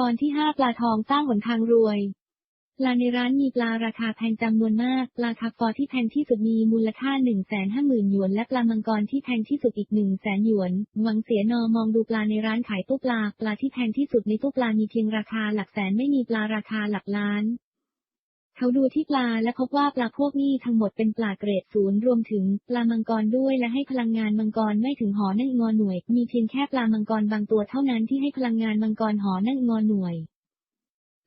ตอนที่ห้าปลาทองสร้างหนทางรวย ปลาในร้านมีปลาราคาแพงจำนวนมาก ปลาคาฟอที่แพงที่สุดมีมูลค่า1นึ0 0 0สหยวน และปลามังกรที่แพงที่สุดอีก1นึ0 0 0สหยวน หวังเสียนอมองดูปลาในร้านขายตู้ปลา ปลาที่แพงที่สุดในตู้ปลามีเพียงราคาหลักแสนไม่มีปลาราคาหลักล้าน เขาดูที่ปลาและพบว่าปลาพวกนี้ทั้งหมดเป็นปลาเกรดศูนย์รวมถึงปลามังกรด้วยและให้พลังงานมังกรไม่ถึงหอนั่งงอหน่วย มีเพียงแค่ปลามังกรบางตัวเท่านั้นที่ให้พลังงานมังกรหอนั่งงอหน่วย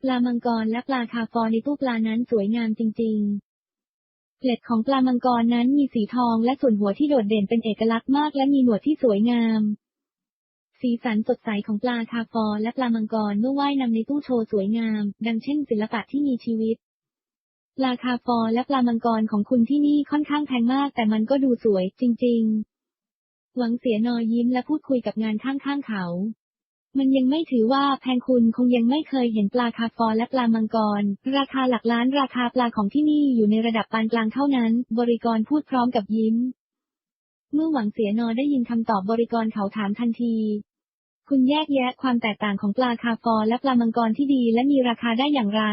ปลามังกรและปลาคาฟอในตู้ปลานั้นสวยงามจริง ๆ เกล็ดของปลามังกรนั้นมีสีทองและส่วนหัวที่โดดเด่นเป็นเอกลักษณ์มากและมีหนวดที่สวยงามสีสันสดใสของปลาคาฟอและปลามังกรเมื่อว่ายนำในตู้โชว์สวยงาม ดังเช่นศิลปะที่มีชีวิต ปลาคาฟอและปลามังกรของคุณที่นี่ค่อนข้างแพงมาก แต่มันก็ดูสวย จริง ๆ หวังเสียนอยิ้มและพูดคุยกับงานข้างๆเขา มันยังไม่ถือว่าแพงคุณคงยังไม่เคยเห็นปลาคาฟอและปลามังกร ราคาหลักล้านราคาปลาของที่นี่อยู่ในระดับปานกลางเท่านั้น บริกรพูดพร้อมกับยิ้ม เมื่อหวังเสียนอได้ยินคำตอบบริกรเขาถามทันทีคุณแยกแยะความแตกต่างของปลาคาฟอและปลามังกรที่ดีและมีราคาได้อย่างไร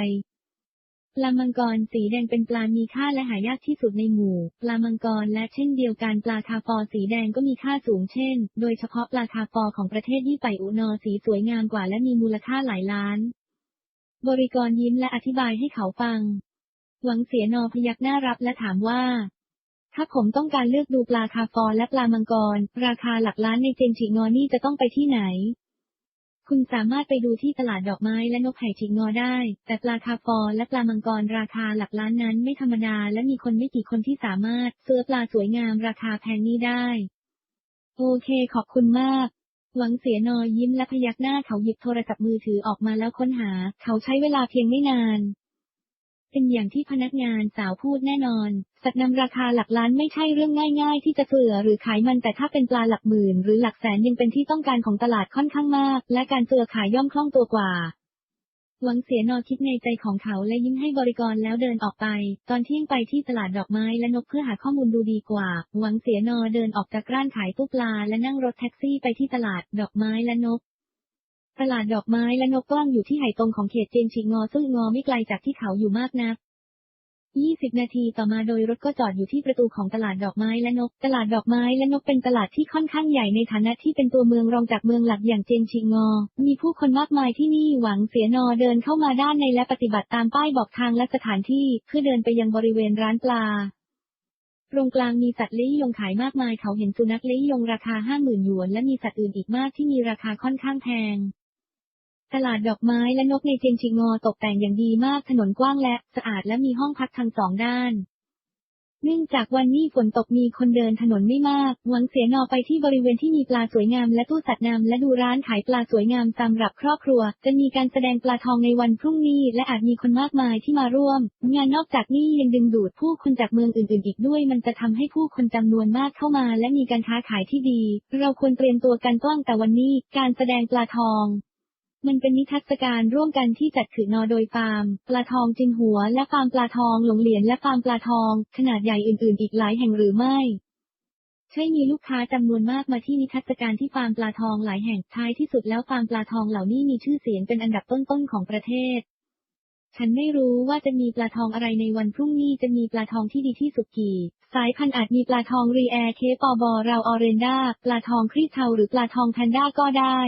ปลามังกรสีแดงเป็นปลามีค่าและหายากที่สุดในหมู่ ปลามังกรและเช่นเดียวกันปลาคาฟอสีแดงก็มีค่าสูงเช่น โดยเฉพาะปลาคาฟอของประเทศยี่ไปอุนอสีสวยงามกว่าและมีมูลค่าหลายล้าน บริกรยิ้มและอธิบายให้เขาฟัง หวังเสียนอพยักหน้ารับและถามว่า ถ้าผมต้องการเลือกดูปลาคาฟอและปลามังกร ราคาหลักล้านในเจงฉิงอนี่จะต้องไปที่ไหน คุณสามารถไปดูที่ตลาดดอกไม้และนกไห่ฉิงงอได้ แต่ปลาคาฟอและปลามังกรราคาหลักล้านนั้นไม่ธรรมดาและมีคนไม่กี่คนที่สามารถซื้อปลาสวยงามราคาแพงนี้ได้ โอเคขอบคุณมาก หวังเสียนอยยิ้มและพยักหน้าเขาหยิบโทรศัพท์มือถือออกมาแล้วค้นหา เขาใช้เวลาเพียงไม่นาน เป็นอย่างที่พนักงานสาวพูดแน่นอน สัตว์นำราคาหลักล้านไม่ใช่เรื่องง่ายๆ ที่จะเสือหรือขายมันแต่ถ้าเป็นปลาหลักหมื่น หรือหลักแสนยังเป็นที่ต้องการของตลาดค่อนข้างมาก และการเสือขายย่อมคล่องตัวกว่าหวังเสียนอคิดในใจของเขาและยิ้มให้บริกรแล้วเดินออกไป ตอนเที่ยงไปที่ตลาดดอกไม้และนกเพื่อหาข้อมูลดูดีกว่า หวังเสียนอเดินออกจากร้านขายตู้ปลาและนั่งรถแท็กซี่ไปที่ตลาดดอกไม้และนก ตลาดดอกไม้และนกกว้างอยู่ที่ไหตรงของเขตเจียงชิงงอซึ่งงอไม่ไกลจากที่เขาอยู่มากนัก 20 นาทีต่อมาโดยรถก็จอดอยู่ที่ประตูของตลาดดอกไม้และนก ตลาดดอกไม้และนกเป็นตลาดที่ค่อนข้างใหญ่ในฐานะที่เป็นตัวเมืองรองจากเมืองหลักอย่างเจียงชิงงอ มีผู้คนมากมายที่นี่หวังเสียนอเดินเข้ามาด้านในและปฏิบัติตามป้ายบอกทางและสถานที่ เพื่อเดินไปยังบริเวณร้านปลาตรงกลางมีสัตว์เลี้ยงขายมากมายเขาเห็นสุนัขเลี้ยงราคาห้าหมื่นหยวนและมีสัตว์อื่นอีกมากที่มีราคาค่อนข้างแพง ตลาดดอกไม้และนกในเจียงชิงงอตกแต่งอย่างดีมากถนนกว้างและสะอาดและมีห้องพักทั้งสองด้านเนื่องจากวันนี้ฝนตกมีคนเดินถนนไม่มาก หวังเสียนอไปที่บริเวณที่มีปลาสวยงามและตู้สัตว์น้ำและดูร้านขายปลาสวยงามสำหรับครอบครัว จะมีการแสดงปลาทองในวันพรุ่งนี้ และอาจมีคนมากมายที่มาร่วม งานนอกจากนี้ยังดึงดูดผู้คนจากเมืองอื่นๆ อีกด้วย มันจะทำให้ผู้คนจำนวนมากเข้ามา และมีการค้าขายที่ดี เราควรเตรียมตัวกันต้อนแต่วันนี้ การแสดงปลาทอง มันเป็นนิทรรศการร่วมกันที่จัดขึ้นนอโดยฟาร์ม ปลาทองจินหัว และฟาร์มปลาทองหลงเหรียญและฟาร์มปลาทอง ขนาดใหญ่อื่น ๆ อีกหลายแห่งหรือไม่ ใช่มีลูกค้าจำนวนมากมาที่นิทรรศการที่ฟาร์มปลาทองหลายแห่งท้ายที่สุดแล้วฟาร์มปลาทองเหล่านี้มีชื่อเสียงเป็นอันดับต้น ๆ ของประเทศฉันไม่รู้ว่าจะมีปลาทองอะไรในวันพรุ่งนี้จะมีปลาทองที่ดีที่สุดกี่ สายพันธุ์อาจมีปลาทองรีแอร์เคปอบอราวออเรนดาปลาทองครีเทาหรือปลาทองแพนด้าก็ได้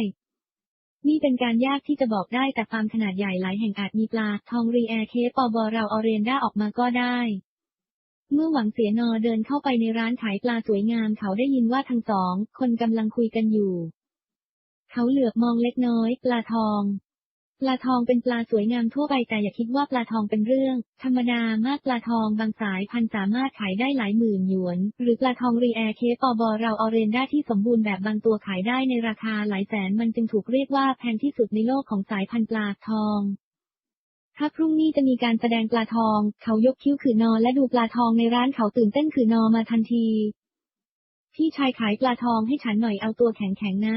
นี่เป็นการยากที่จะบอกได้แต่ฟาร์มขนาดใหญ่หลายแห่งอาจมีปลา ทองรีแอร์เคปอบอราวออเรนดาออกมาก็ได้ เมื่อหวังเสียนอเดินเข้าไปในร้านขายปลาสวยงามเขาได้ยินว่าทั้งสอง คนกำลังคุยกันอยู่ เขาเหลือบมองเล็กน้อย ปลาทอง ปลาทองเป็นปลาสวยงามทั่วไปแต่อย่าคิดว่าปลาทองเป็นเรื่อง ธรรมดามากปลาทองบางสายพันธุ์สามารถขายได้หลายหมื่นหยวน หรือปลาทองรีแอร์เคปอบอเราออเรนด้าที่สมบูรณ์แบบบางตัวขายได้ในราคาหลายแสนมันจึงถูกเรียกว่าแพงที่สุดในโลกของสายพันธุ์ปลาทองถ้าพรุ่งนี้จะมีการแสดงปลาทอง เขายกคิ้วขือนอและดูปลาทองในร้านเขาตื่นเต้นขือนอมาทันที พี่ชายขายปลาทองให้ฉันหน่อยเอาตัวแข็งๆนะ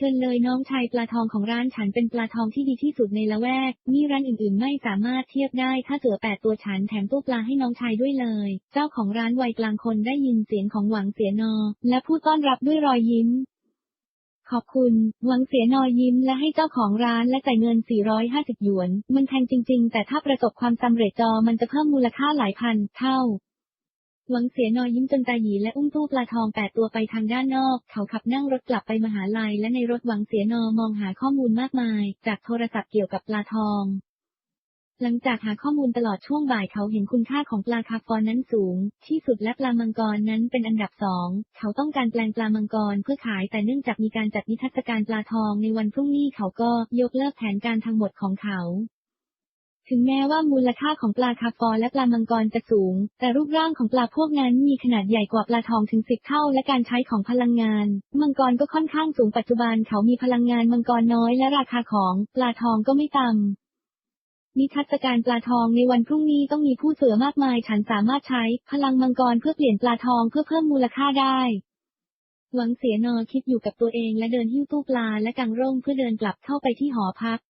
เชิญเลยน้องชายปลาทองของร้านฉันเป็นปลาทองที่ดีที่สุดในละแวก นี่ร้านอื่นๆไม่สามารถเทียบได้ ถ้าเสือแปดตัวฉันแถมตู้ปลาให้น้องชายด้วยเลย เจ้าของร้านวัยกลางคนได้ยินเสียงของหวังเสียนอ และพูดต้อนรับด้วยรอยยิ้มขอบคุณ หวังเสียนอยิ้มและให้เจ้าของร้านและจ่ายเงิน 450 หยวน มันแพงจริง ๆ แต่ถ้าประสบความสำเร็จจอมันจะเพิ่มมูลค่าหลายพัน เท่า หวังเสียนอยยิ้มจนตาหยีและอุ้มตู้ปลาทองแปดตัวไปทางด้านนอก เขาขับนั่งรถกลับไปมหาลัยและในรถหวังเสียนอมองหาข้อมูลมากมาย จากโทรศัพท์เกี่ยวกับปลาทอง หลังจากหาข้อมูลตลอดช่วงบ่ายเขาเห็นคุณค่าของปลาคาร์ฟอนนั้นสูง ที่สุดและปลามังกรนั้นเป็นอันดับสอง เขาต้องการแปลงปลามังกรเพื่อขายแต่เนื่องจากมีการจัดนิทรรศการปลาทองในวันพรุ่งนี้เขาก็ยกเลิกแผนการทั้งหมดของเขา ถึงแม้ว่ามูลค่าของปลาคาฟอและปลามังกรจะสูง แต่รูปร่างของปลาพวกนั้นมีขนาดใหญ่กว่าปลาทองถึงสิบเท่า และการใช้ของพลังงาน มังกรก็ค่อนข้างสูงปัจจุบันเขามีพลังงานมังกรน้อยและราคาของปลาทองก็ไม่ต่ำนิทรรศการปลาทองในวันพรุ่งนี้ต้องมีผู้เสือมากมาย ฉันสามารถใช้ พลังมังกรเพื่อเปลี่ยนปลาทองเพื่อเพิ่มมูลค่าได้หวังเสียนอคิดอยู่กับตัวเองและเดินหิ้วตู้ปลาและกังร่มเพื่อเดินกลับเข้าไปที่หอพัก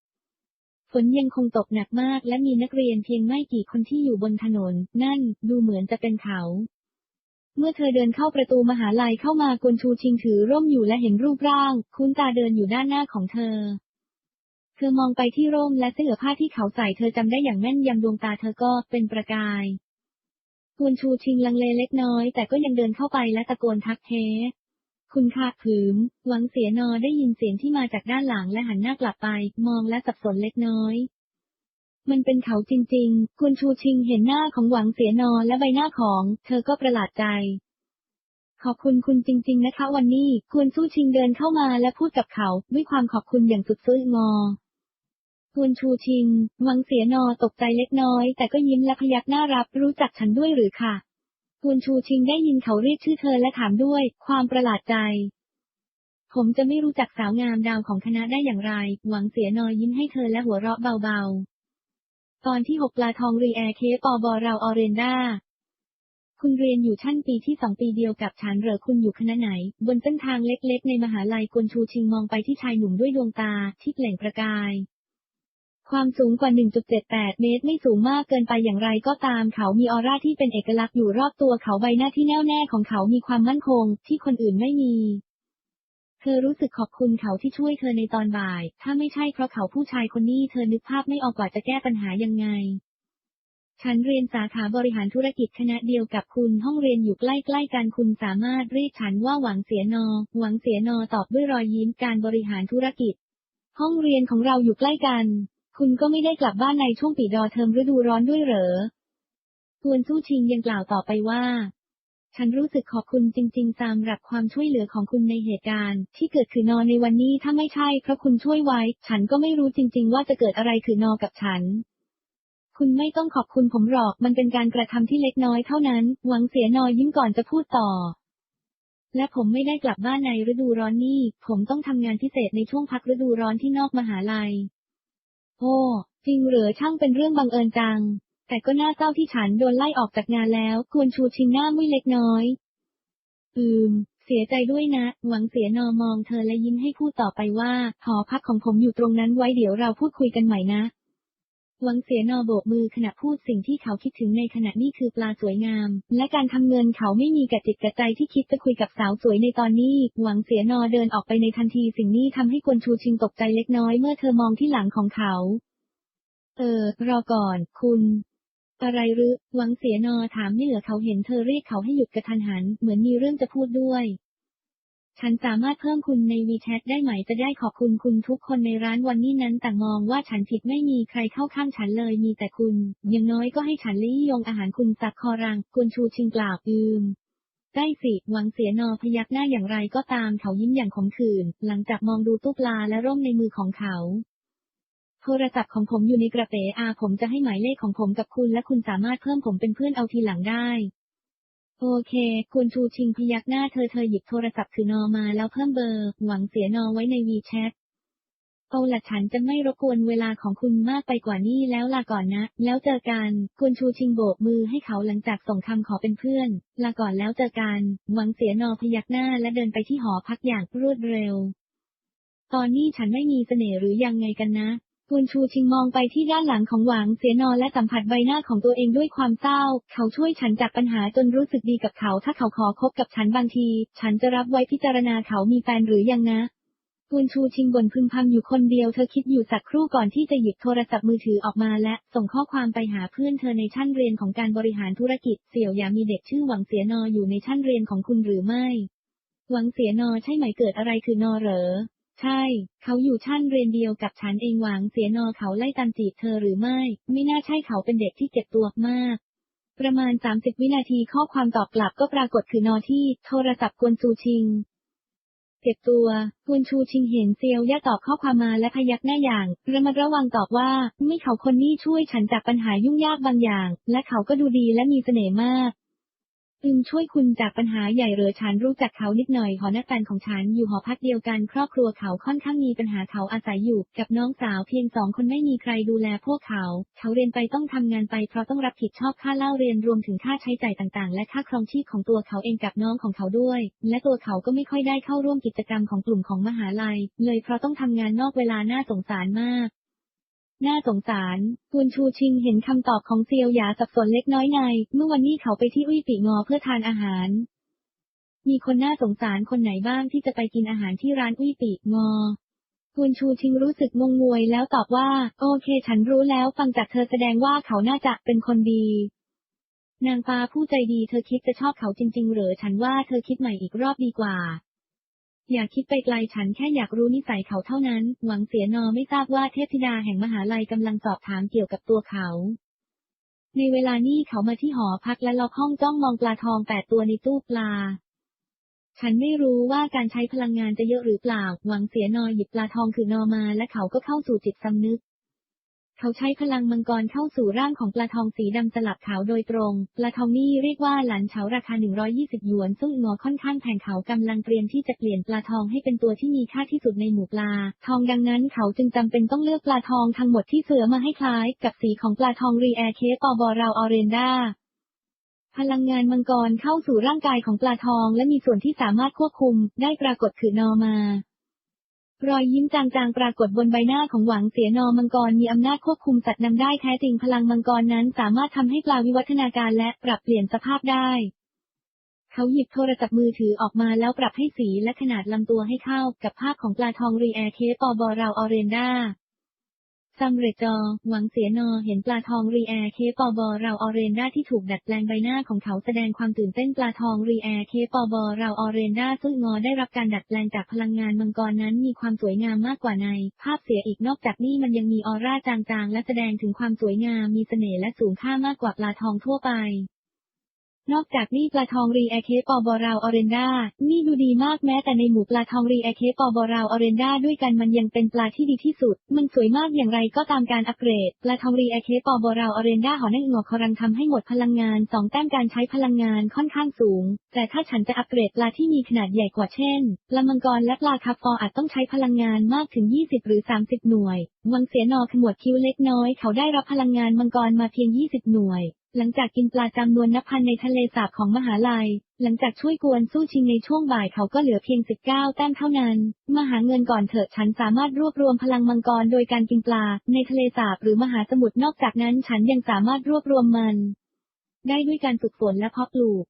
ฝนยังคงตกหนักมากและมีนักเรียนเพียงไม่กี่คนที่อยู่บนถนน นั่น ดูเหมือนจะเป็นเขา เมื่อเธอเดินเข้าประตูมหาลัยเข้ามากวนชูชิงถือร่มอยู่และเห็นรูปร่าง คุ้นตาเดินอยู่ด้านหน้าของเธอ เธอมองไปที่ร่มและเสื้อผ้าที่เขาใส่เธอจำได้อย่างแม่นยำดวงตาเธอก็เป็นประกายกวนชูชิงลังเลเล็กน้อยแต่ก็ยังเดินเข้าไปและตะโกนทักเท คุณค่ะผืมหวังเสียนอได้ยินเสียงที่มาจากด้านหลังและหันหน้ากลับไป มองและสับสนเล็กน้อย มันเป็นเขาจริง ๆ คุณชูชิงเห็นหน้าของหวังเสียนอและใบหน้าของ เธอก็ประหลาดใจ ขอบคุณคุณจริง ๆ นะคะ วันนี้คุณสู้ชิงเดินเข้ามาและพูดกับเขา ด้วยความขอบคุณอย่างสุดซึ้งงอคุณชูชิง หวังเสียนอตกใจเล็กน้อย แต่ก็ยิ้มและพยักหน้ารับรู้จักฉันด้วยหรือค่ะ คุณชูชิงได้ยินเขาเรียกชื่อเธอและถามด้วย ความประหลาดใจ ผมจะไม่รู้จักสาวงามดาวของคณะได้อย่างไร หวังเสียนอยยิ้มให้เธอและหัวเราะเบาๆ ตอนที่หกปลาทองรีแอร์เคปอบอเราออเรนดาคุณเรียนอยู่ชั้นปีที่สองปีเดียวกับฉันเหรอคุณอยู่คณะไหน บนเส้นทางเล็กๆ ในมหาลัยกวนชูชิงมองไปที่ชายหนุ่มด้วยดวงตาที่เปล่งประกาย ความสูงกว่า 1.78 เมตรไม่สูงมากเกินไปอย่างไรก็ตามเขามีออร่าที่เป็นเอกลักษณ์อยู่รอบตัวเขาใบหน้าที่แน่วแน่ของเขามีความมั่นคง ที่คนอื่นไม่มี เธอรู้สึกขอบคุณเขาที่ช่วยเธอในตอนบ่าย ถ้าไม่ใช่เพราะเขาผู้ชายคนนี้เธอนึกภาพไม่ออกว่าจะแก้ปัญหายังไง ฉันเรียนสาขาบริหารธุรกิจคณะเดียวกับคุณห้องเรียนอยู่ใกล้ๆกันคุณสามารถเรียกฉันว่าหวังเสียนอ หวังเสียนอตอบด้วยรอยยิ้มการบริหารธุรกิจ ห้องเรียนของเราอยู่ใกล้กัน คุณก็ไม่ได้กลับบ้านในช่วงปีดอเทอมฤดูร้อนด้วยเหรอทวนสู้ชิงยังกล่าวต่อไปว่า ฉันรู้สึกขอบคุณจริงๆสำหรับความช่วยเหลือของคุณในเหตุการณ์ ที่เกิดขึ้นนอนในวันนี้ถ้าไม่ใช่เพราะคุณช่วยไว้ ฉันก็ไม่รู้จริง ๆ ว่าจะเกิดอะไรขึ้นนอกับฉัน คุณไม่ต้องขอบคุณผมหรอก มันเป็นการกระทำที่เล็กน้อยเท่านั้น หวังเสียนอยิ้มก่อนจะพูดต่อและผมไม่ได้กลับบ้านในฤดูร้อนนี่ ผมต้องทำงานพิเศษในช่วงพักฤดูร้อนที่นอกมหาลัย โอ้ จริงเหรือช่างเป็นเรื่องบังเอิญจัง แต่ก็น่าเศร้าที่ฉันโดนไล่ออกจากงานแล้วกวนชูชิงหน้ามุ้ยเล็กน้อย อืม เสียใจด้วยนะ หวังเสียนอมองเธอและยิ้มให้พูดต่อไปว่า หอพักของผมอยู่ตรงนั้นไว้เดี๋ยวเราพูดคุยกันใหม่นะ หวังเสียนอโบกมือขณะพูดสิ่งที่เขาคิดถึงในขณะนี้คือปลาสวยงาม และการทำเงินเขาไม่มีกระจิตกระใจที่คิดจะคุยกับสาวสวยในตอนนี้ หวังเสียนอเดินออกไปในทันทีสิ่งนี้ทำให้กวนชูชิงตกใจเล็กน้อยเมื่อเธอมองที่หลังของเขา เออ รอก่อน คุณอะไรหรือหวังเสียนอถามไม่เหลือเขาเห็นเธอเรียกเขาให้หยุดกระทันหัน เหมือนมีเรื่องจะพูดด้วย ฉันสามารถเพิ่มคุณในวีแชทได้ไหมจะได้ขอบคุณคุณทุกคนในร้านวันนี้นั้นแต่งมองว่าฉันผิดไม่มีใครเข้าข้างฉันเลยมีแต่คุณ อย่างน้อยก็ให้ฉันลี่ยงอาหารคุณสักคอรังกุนชูชิงกล่าวอืมได้สิหวังเสียนอพยักหน้าอย่างไรก็ตามเขายิ้มอย่างขมขื่นหลังจากมองดูตู้ปลาและร่มในมือของเขาโทรศัพท์ของผมอยู่ในกระเป๋าอาผมจะให้หมายเลขของผมกับคุณและคุณสามารถเพิ่มผมเป็นเพื่อนเอาทีหลังได้ โอเค คุณชูชิงพยักหน้าเธอเธอหยิบโทรศัพท์คือนอมาแล้วเพิ่มเบอร์ หวังเสียนอไว้ในวีแชทเอาละฉันจะไม่รบกวนเวลาของคุณมากไปกว่านี้แล้วลาก่อนนะ แล้วเจอกัน คุณชูชิงโบกมือให้เขาหลังจากส่งคำขอเป็นเพื่อน ลาก่อนแล้วเจอกัน หวังเสียนอพยักหน้าและเดินไปที่หอพักอย่างรวดเร็ว ตอนนี้ฉันไม่มีเสน่ห์หรือยังไงกันนะ คุณชูชิงมองไปที่ด้านหลังของหวังเสียนอและสัมผัสใบหน้าของตัวเองด้วยความเศร้า เขาช่วยฉันจากปัญหาจนรู้สึกดีกับเขา ถ้าเขาขอคบกับฉันบางที ฉันจะรับไว้พิจารณาเขามีแฟนหรือยังนะกุนชูชิงบ่นพึมพำอยู่คนเดียวเธอคิดอยู่สักครู่ก่อนที่จะหยิบโทรศัพท์มือถือออกมาและ ส่งข้อความไปหาเพื่อนเธอในชั้นเรียนของการบริหารธุรกิจเสี่ยวอย่ามีเด็กชื่อหวังเสียนออยู่ในชั้นเรียนของคุณหรือไม่ หวังเสียนอใช่ไหมเกิดอะไรคือนอเหรอ ใช่ เขาอยู่ชั้นเรียนเดียวกับฉันเองหวังเสียนอเขาไล่ตามจีบเธอหรือไม่ ไม่น่าใช่เขาเป็นเด็กที่เก็บตัวมาก ประมาณ 30 วินาทีข้อความตอบกลับก็ปรากฏคือนอที่ โทรศัพท์กวนซูชิงเก็บตัวกวนชูชิงเห็นเซียวย่าตอบข้อความมาและพยักหน้าอย่าง ระมัดระวังตอบว่า ไม่เขาคนนี้ช่วยฉันจากปัญหายุ่งยากบางอย่าง และเขาก็ดูดีและมีเสน่ห์มาก อึมช่วยคุณจากปัญหาใหญ่เหรอฉันรู้จักเขานิดหน่อยหอนักแฟนของฉันอยู่หอพักเดียวกันครอบครัวเขาค่อนข้างมีปัญหาเขาอาศัยอยู่กับน้องสาวเพียงสองคนไม่มีใครดูแลพวกเขา เขาเรียนไปต้องทำงานไปเพราะต้องรับผิดชอบค่าเล่าเรียนรวมถึงค่าใช้จ่ายต่างๆ และค่าครองชีพของตัวเขาเองกับน้องของเขาด้วย และตัวเขาก็ไม่ค่อยได้เข้าร่วมกิจกรรมของกลุ่มของมหาลัย เลยเพราะต้องทำงานนอกเวลาน่าสงสารมาก น่าสงสารกุนชูชิงเห็นคำตอบของเซียวหยาสับสนเล็กน้อยใน เมื่อวันนี้เขาไปที่อุ้ยปีงอเพื่อทานอาหาร มีคนน่าสงสารคนไหนบ้างที่จะไปกินอาหารที่ร้านอุ้ยปีงอกุนชูชิงรู้สึกงงงวยแล้วตอบว่า โอเคฉันรู้แล้วฟังจากเธอแสดงว่าเขาน่าจะเป็นคนดี นางฟ้าผู้ใจดีเธอคิดจะชอบเขาจริง ๆ เหรอฉันว่าเธอคิดใหม่อีกรอบดีกว่า อย่าคิดไปไกลฉันแค่อยากรู้นิสัยเขาเท่านั้น หวังเสียนอไม่ทราบว่าเทพธิดาแห่งมหาลัยกำลังสอบถามเกี่ยวกับตัวเขาในเวลานี้เขามาที่หอพักและล็อกห้องจ้องมองปลาทองแปดตัวในตู้ปลา ฉันไม่รู้ว่าการใช้พลังงานจะเยอะหรือเปล่า หวังเสียนอหยิบปลาทองคือนอมาและเขาก็เข้าสู่จิตสำนึก เขาใช้พลังมังกรเข้าสู่ร่างของปลาทองสีดำสลับขาวโดยตรง ปลาทองนี่เรียกว่าหลันเฉาราคา 120 หยวน ซึ่งงอค่อนข้างแพงเขากำลังเตรียมที่จะเปลี่ยนปลาทองให้เป็นตัวที่มีค่าที่สุดในหมู่ปลา ทองดังนั้นเขาจึงจำเป็นต้องเลือกปลาทองทั้งหมดที่เสือมาให้คล้าย กับสีของปลาทองรีแอร์เคปอบอราวออเรนดาพลังงานมังกรเข้าสู่ร่างกายของปลาทองและมีส่วนที่สามารถควบคุมได้ปรากฏคือนอมา รอยยิ้มจางๆ ปรากฏบนใบหน้าของหวังเสียนอมังกรมีอำนาจควบคุมสัตว์นำได้แท้จริงพลังมังกรนั้นสามารถทำให้ปลาวิวัฒนาการและปรับเปลี่ยนสภาพได้ เขาหยิบโทรศัพท์มือถือออกมาแล้วปรับให้สีและขนาดลำตัวให้เข้ากับภาพของปลาทองรีแอร์เคปอบอราวออเรนดา ซัมเรจอ หวังเสียนอ เห็นปลาทองรีแอเคปอบอราวออเรนดาที่ถูกดัดแปลงใบหน้าของเขาแสดงความตื่นเต้นปลาทองรีแอเคปอบอราวออเรนดาซึ่งงอได้รับการดัดแปลงจากพลังงานมังกรนั้นมีความสวยงามมากกว่าใน ภาพเสียอีกนอกจากนี้มันยังมีออร่าจางๆ และแสดงถึงความสวยงามมีเสน่ห์และสูงค่ามากกว่าปลาทองทั่วไป นอกจากนี้ปลาทองรีแอเคปอบอราวออเรนดา นี่ดูดีมากแม้แต่ในหมู่ปลาทองรีแอเคปอบอราวออเรนดาด้วยกันมันยังเป็นปลาที่ดีที่สุด มันสวยมากอย่างไรก็ตามการอัปเกรด ปลาทองรีแอเคปอบอราวออเรนดาหอนั่งงอกคอรังทำให้หมดพลังงานสองแต้มการใช้พลังงานค่อนข้างสูง แต่ถ้าฉันจะอัปเกรดปลาที่มีขนาดใหญ่กว่าเช่น ปลามังกรและปลาคาฟออาจต้องใช้พลังงานมากถึง 20 หรือ 30 หน่วย วังเสียนอขมวดคิ้วเล็กน้อยเขาได้รับพลังงานมังกรมาเพียง 20 หน่วย หลังจากกินปลาจำนวนนับพันในทะเลสาบของมหาลัย หลังจากช่วยกวนสู้ชิงในช่วงบ่ายเขาก็เหลือเพียง 19 แต้มเท่านั้น มาหาเงินก่อนเถอะฉันสามารถรวบรวมพลังมังกรโดยการกินปลา ในทะเลสาบหรือมหาสมุทรนอกจากนั้นฉันยังสามารถรวบรวมมัน ได้ด้วยการฝึกฝนและเพาะปลูก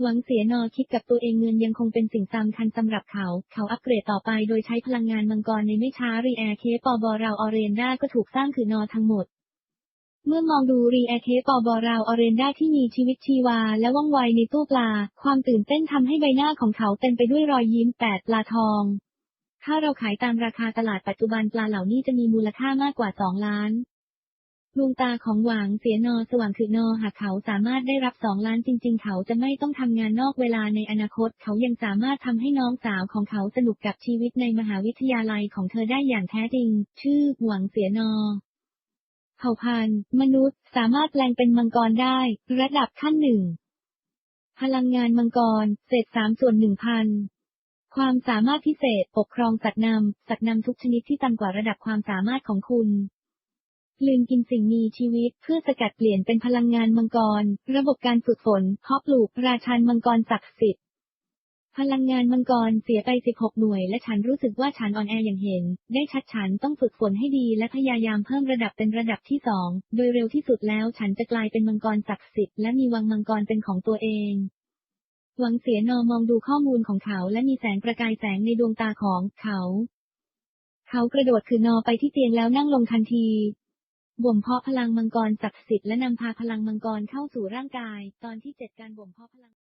หวังเสียนอคิดกับตัวเองเงินยังคงเป็นสิ่งสำคัญสำหรับเขา เขาอัปเกรดต่อไปโดยใช้พลังงานมังกรในไม่ช้ารีแอร์เคปอบอราวออเรนดาก็ถูกสร้างคือนอทั้งหมด เมื่อมองดูรีแอเคปอบอราวออเรนดาที่มีชีวิตชีวาและว่องไวในตู้ปลา ความตื่นเต้นทำให้ใบหน้าของเขาเต็มไปด้วยรอยยิ้มแปดปลาทอง ถ้าเราขายตามราคาตลาดปัจจุบันปลาเหล่านี้จะมีมูลค่ามากกว่า2ล้านดวงตาของหวางเสียนอสว่างคือนอหากเขาสามารถได้รับสองล้านจริง ๆ เขาจะไม่ต้องทำงานนอกเวลาในอนาคต เขายังสามารถทำให้น้องสาวของเขาสนุกกับชีวิตในมหาวิทยาลัยของเธอได้อย่างแท้จริง ชื่อหวังเสียนอ ผ่าพันธุ์ มนุษย์ สามารถแปลงเป็นมังกรได้ ระดับขั้นหนึ่ง พลังงานมังกร เศษสามส่วนหนึ่งพันความสามารถพิเศษ ปกครองสัตว์นำ สัตว์นำทุกชนิดที่ต่ำกว่าระดับความสามารถของคุณ ลืมกินสิ่งมีชีวิตเพื่อสกัดเปลี่ยนเป็นพลังงานมังกร ระบบการฝึกฝนเพาะปลูกราชันมังกรศักดิ์สิทธิ์ พลังงานมังกรเสียไป 16 หน่วย และฉันรู้สึกว่าฉันอ่อนแออย่างเห็น ได้ชัดฉันต้องฝึกฝนให้ดีและพยายามเพิ่มระดับเป็นระดับที่สองโดยเร็วที่สุดแล้วฉันจะกลายเป็นมังกรศักดิ์สิทธิ์และมีวังมังกรเป็นของตัวเองหวังเสียนอมองดูข้อมูลของเขาและมีแสงประกายแสงในดวงตาของเขา เขากระโดดคือนอไปที่เตียงแล้วนั่งลงทันที บ่มเพาะพลังมังกรศักดิ์สิทธิ์และนำพาพลังมังกรเข้าสู่ร่างกาย ตอนที่เจ็ดการบ่มเพาะพลัง